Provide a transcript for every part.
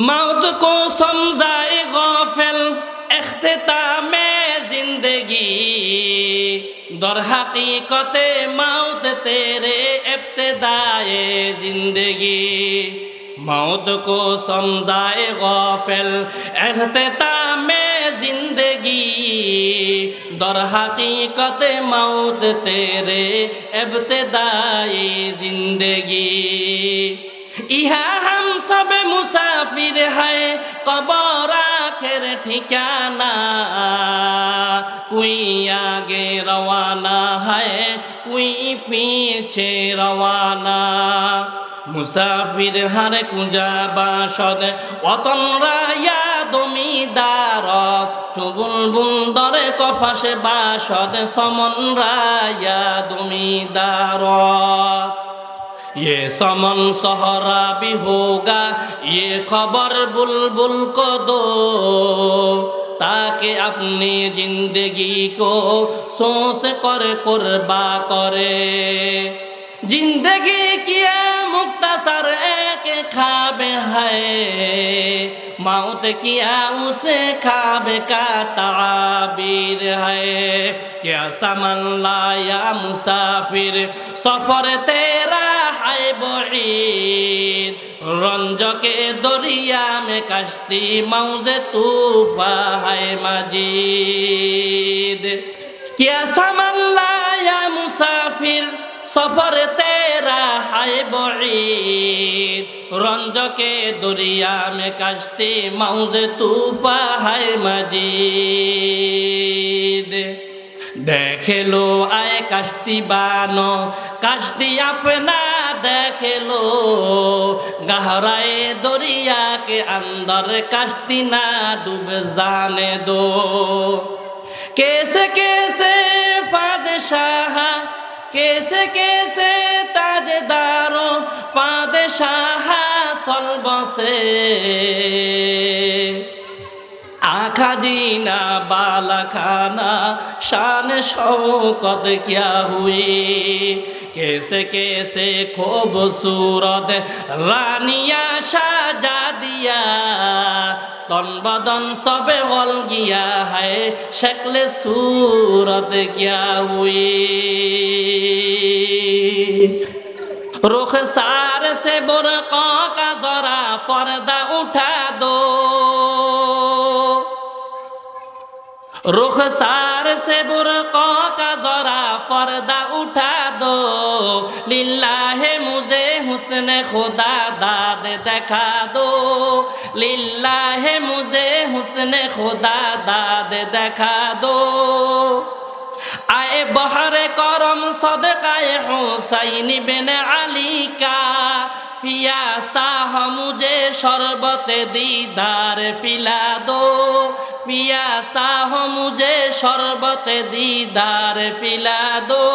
मौत को समझाए गौफल अख्ताम जिंदगी दर हकीकत मौत तेरे इब्तदाए जिंदगी मौत को समझाए गौफल अख्ताम जिंदगी दर हकीकत मौत तेरे इब्तदाए जिंदगी ইহা হাম সবে মুসাফির হায়, কবর আখের ঠিকানা। কুই আগে রওয়ানা হায়, কুই পিছে রওয়ানা। মুসাফির হারে কুঞ্জা বাসদ, অতন রায়া দমিদার চুবুন বুন্দরে কফাসে বাসদ, সমন রায়া দমিদার ये समन सहरा भी होगा ये खबर बुलबुल को दो ताकि अपनी जिंदगी को सोच कर कुर्बा करे जिंदगी किया मुख्तसर एक खाबे है मौत किया उसे खाबे का ताबीर है क्या समन लाया मुसाफिर सफर तेरा সাগরিন রঞ্জকে দরিয়া মে কাশতি, মাউজে তু হায় মাজিদ। কিয়া সামাল্লায়া মুসাফির, সফরে তেরা হায় বড়িদ রঞ্জকে দরিয়া মে কাশতি, মাউজে তু হায় মাজিদ। দেখেলো আয় কাশতি বানো, কাশতি আপনা দেখল, গাহরায় দরিয়া কে আন্দর কাশতি না ডুব জানে দো। কেসে কেসে পাদশাহ, কেসে কেসে তাজদার পাদশাহ, সলবসে। बादशाह कैसे कैसे ताजदारों पादशाह सलबसे आखा जीना बाला खाना शान शौकत क्या हुई कैसे कैसे खूबसूरत रानिया साजा दिया तन बदन सबे गल गया है शक्ल सूरत क्या हुई रुख सार से बुरकों का जरा पर्दा उठा दो रुख सार से बुरकों का जरा पर्दा उठा दो लिल्लाह मुझे हुस्न खुदा दाद दिखा दो लिल्लाह मुझे हुस्न खुदा दाद दिखा दो आए बहर करम सदकाए हुसैन बिन अली का पियासा मुझे शरबत दीदार पिला दो পিয়া সাহ মুজে শরবত দিদার পিলা দো।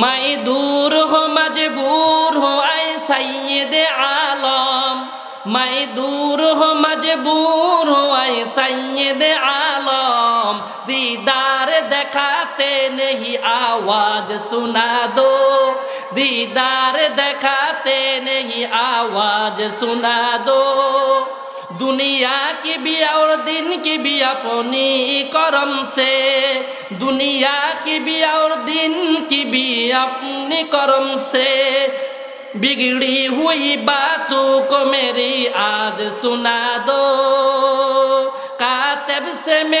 মাই দূর হো মজবুর হো আই সৈয়দ আলম। মাই দূর হো মজবুর হো আই সৈয়দ আলম। দিদার দেখাতে নেহি আওয়াজ সুনা দো। দিদার দেখাতে নেহি আওয়াজ সুনা দো। दुनिया की भी और दिन की भी अपनी करम से दुनिया की भी और दिन की भी अपनी करम से बिगड़ी हुई बातों को मेरी आज सुना दो कातब से मेरे नाम